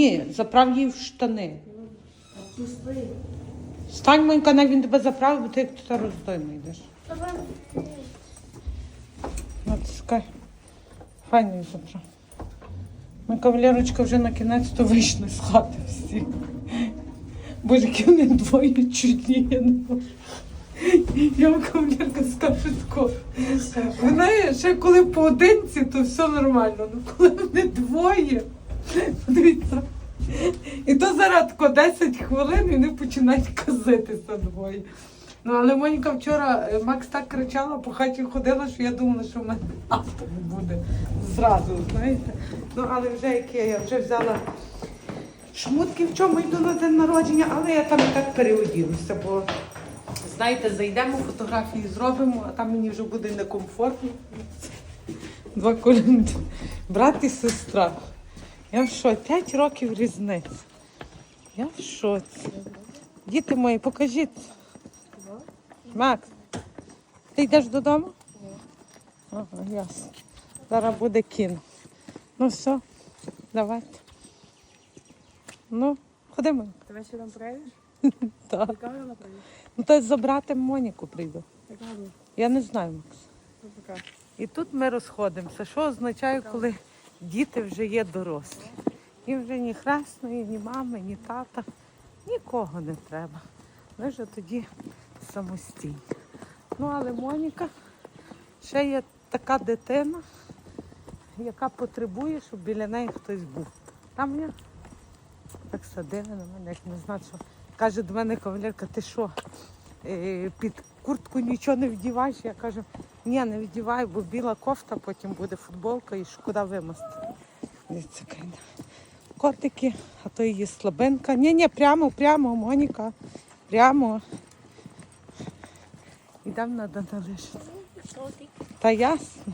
Ні, заправ її в штани. Стань, Монька, навіть він тебе заправив, бо ти як тут роздойно йдеш. Натискай. Файно її заправ. Ми кавалерочка вже на кінець то вийшли з хати всі. Боже, які вони двоє чудні, я не можу. Я вам кавалерка скажу тако. Ви ще коли поодинці, то все нормально. Ну коли вони двоє, дивіться. І то зараз тако 10 хвилин і вони починають казитися двоє. Ну, але Моніка вчора, е, Макс так кричала, по хаті ходила, що я думала, що в мене автор буде зразу, знаєте. Ну, але вже яке, я вже взяла шмутки, в чому йду на день народження, але я там і так переоділася, бо знаєте, зайдемо, фотографії зробимо, а там мені вже буде некомфортно. Два коліни. Брат і сестра. Я в шоці. П'ять років різниці. Я в шоці. Діти мої, покажіть. Макс, ти йдеш додому? Ага, ясно. Зараз буде кіно. Ну все, давайте. Ну, ходимо. Ти вечором приїдеш? Так. Яка вона приїде? Ну, то забрати Моніку прийду. Яка вона? Я не знаю, Макс. Ну, пока. І тут ми розходимося. Що означає, коли діти вже є дорослі? Їм вже ні хресної, ні мами, ні тата, нікого не треба. Ми вже тоді самостійні. Ну, але Моніка ще є така дитина, яка потребує, щоб біля неї хтось був. Там я так садили на мене, як не знаю, що. Каже до мене кавалерка, ти що, під куртку нічого не вдіваєш? Я кажу, ні, не вдіваю, бо біла кофта, потім буде футболка і шкода вимасти. Котики, а то її слабинка. Ні, ні, прямо, прямо, Моніка. Прямо. Йдемо на лишити. Та ясно.